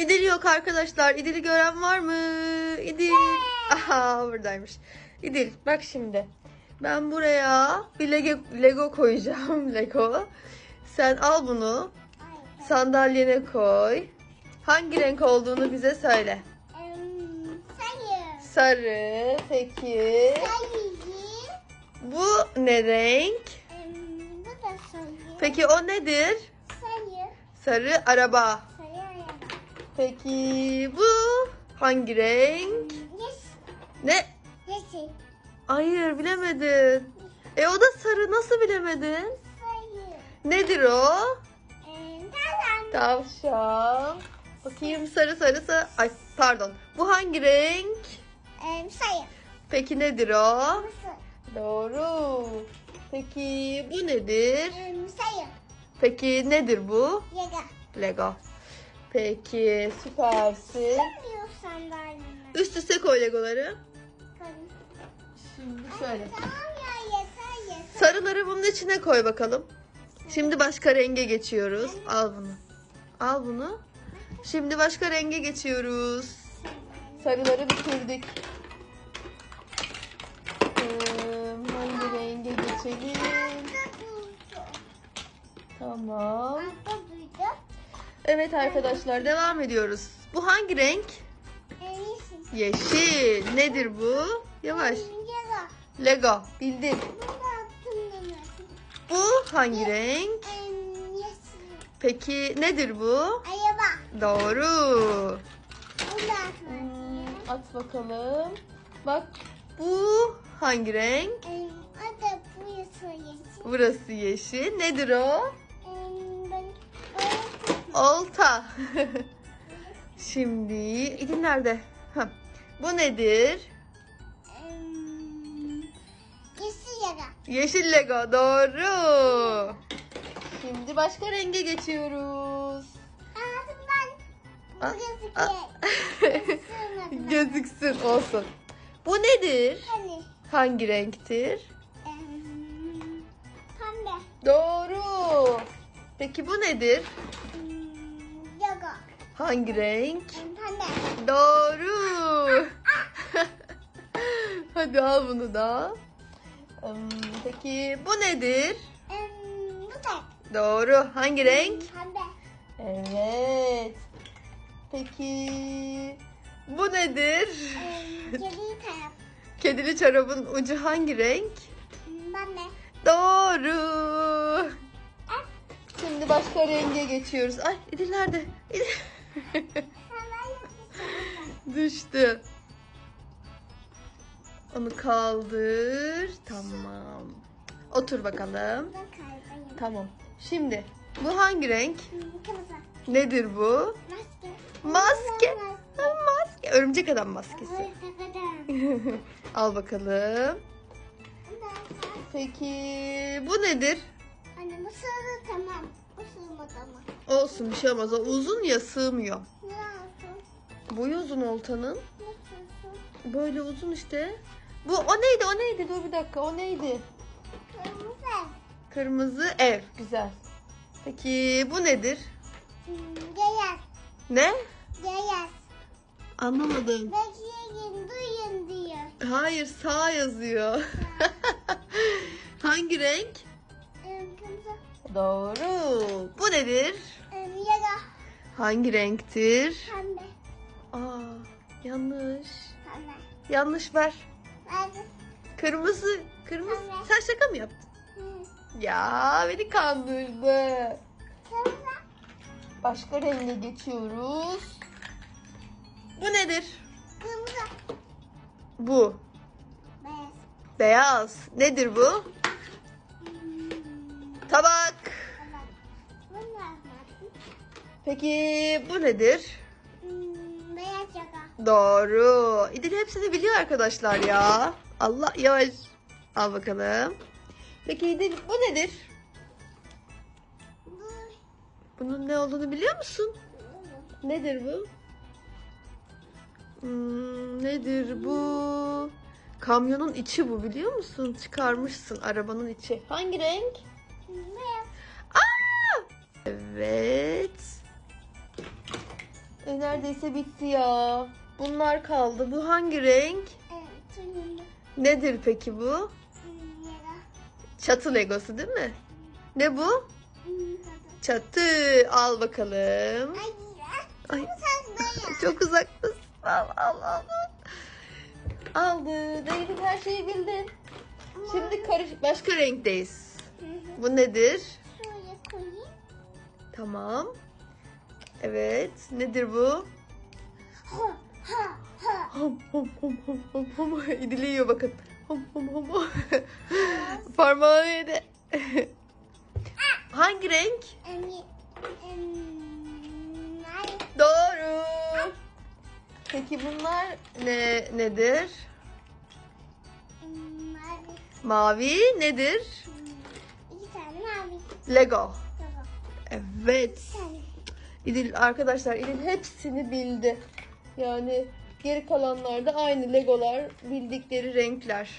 İdil yok arkadaşlar. İdil'i gören var mı? İdil. Aha buradaymış. İdil bak şimdi. Ben buraya bir Lego, Lego koyacağım. Lego. Sen al bunu. Sandalyene koy. Hangi renk olduğunu bize söyle. Em, Sayı. Sarı. Peki. Sayı. Bu ne renk? Bu da sayı. Peki o nedir? Sarı. Sayı araba. Peki bu hangi renk? Yes. Ne? Yeşil. Hayır bilemedin. E o da sarı nasıl bilemedin? Sayı. Nedir o? Em, Tamam. Tavşan. Bakayım sarı sarısı. Ay pardon. Bu hangi renk? Em, Sayı. Peki nedir o? Mısır. Doğru. Peki bu nedir? Em, Sayı. Peki nedir bu? Yaga. Lego. Peki süpersin. Üst üste koy Legoları. Şimdi şöyle. Tamam ya yeter yeter. Sarıları bunun içine koy bakalım. Şimdi başka renge geçiyoruz. Al bunu. Al bunu. Şimdi başka renge geçiyoruz. Sarıları bitirdik. Ee, hangi renge geçelim? Tamam. Evet arkadaşlar devam ediyoruz. Bu hangi renk? Yeşil. Yeşil. Nedir bu? Yavaş. Yaga. Lego. Bildin. Bu hangi renk? Peki nedir bu? Araba. Doğru. Hmm, at bakalım. Bak bu hangi renk? Em, O da bu yeşil. Burası yeşil. Nedir o? Olta. Şimdi İdil nerede? Hah. Bu nedir? Yeşil yaga. Yeşil Lego. Doğru. Şimdi başka renge geçiyoruz. Ağzım ben. Bu ah. gözüküyor. Gözüksün olsun. Bu nedir? Hani. Hangi renktir? em, Pembe. Doğru. Peki bu nedir? Hangi renk? Doğru. Hadi al bunu da. Hmm, Peki bu nedir? Bu da. Doğru. Hangi renk? Pembe. Evet. Peki bu nedir? Em, Kedi taraf. Kedili çorabın ucu hangi renk? Em, Pembe. Doğru. Şimdi başka renge geçiyoruz. Ay İdil nerede? İdil. Düştü. Onu kaldır. Tamam. Otur bakalım. Tamam. Şimdi bu hangi renk? Nedir bu? Maske. Maske. Maske. Örümcek adam maskesi. Al bakalım. Peki bu nedir? Anne bu sığdı tamam. Ama. Olsun bir şey olmaz. O uzun ya sığmıyor. Ne olsun? Boyu uzun oltanın. Böyle uzun işte. Bu o neydi o neydi? Dur bir dakika o neydi? Kırmızı. Kırmızı ev. Güzel. Peki bu nedir? Beyaz. Ne? Beyaz. Anlamadım. Bekleyin duyun diyor. Hayır sağ yazıyor. Hangi renk? Em, Kırmızı. Doğru. Bu nedir? Em, Yaga. Hangi renktir? Pembe. Aa, yanlış. Pembe. Yanlış ver. Verdim. Kırmızı. Kırmızı. Evet. Sen şaka mı yaptın? Hı. Ya beni kandırdı. Kırmızı. Başka renge geçiyoruz. Bu nedir? Kırmızı. Bu. Beyaz. Beyaz. Nedir bu? Peki bu nedir? Hmm, Beyaz yaga. Doğru. İdil hepsini biliyor arkadaşlar ya. Allah yavaş. Al bakalım. Peki İdil bu nedir? Bu. Bunun ne olduğunu biliyor musun? Nedir bu? Hmm, nedir bu? Kamyonun içi bu biliyor musun? Çıkarmışsın arabanın içi. Hangi renk? Beyaz. Aa! Evet. Neredeyse bitti ya. Bunlar kaldı. Bu hangi renk? Evet, turuncu. Nedir peki bu? Çatı legosu değil mi? Ne bu? Çatı. Al bakalım. Ay, Çok uzaktasın. Al al al. Aldı. David her şeyi bildin. Şimdi karış başka renkteyiz. Bu nedir? Tamam. Evet. Nedir bu? Ha ha ha. Hom hom hom hom hom hom. İdili yiyor bakın. Hom hom hom. Parmağını yedi. Hangi renk? Doğru. Peki bunlar ne nedir? mavi. Nedir? İki tane mavi. Lego. Evet. Bir tane. İdil arkadaşlar İdil hepsini bildi. Yani geri kalanlar da aynı Legolar bildikleri renkler.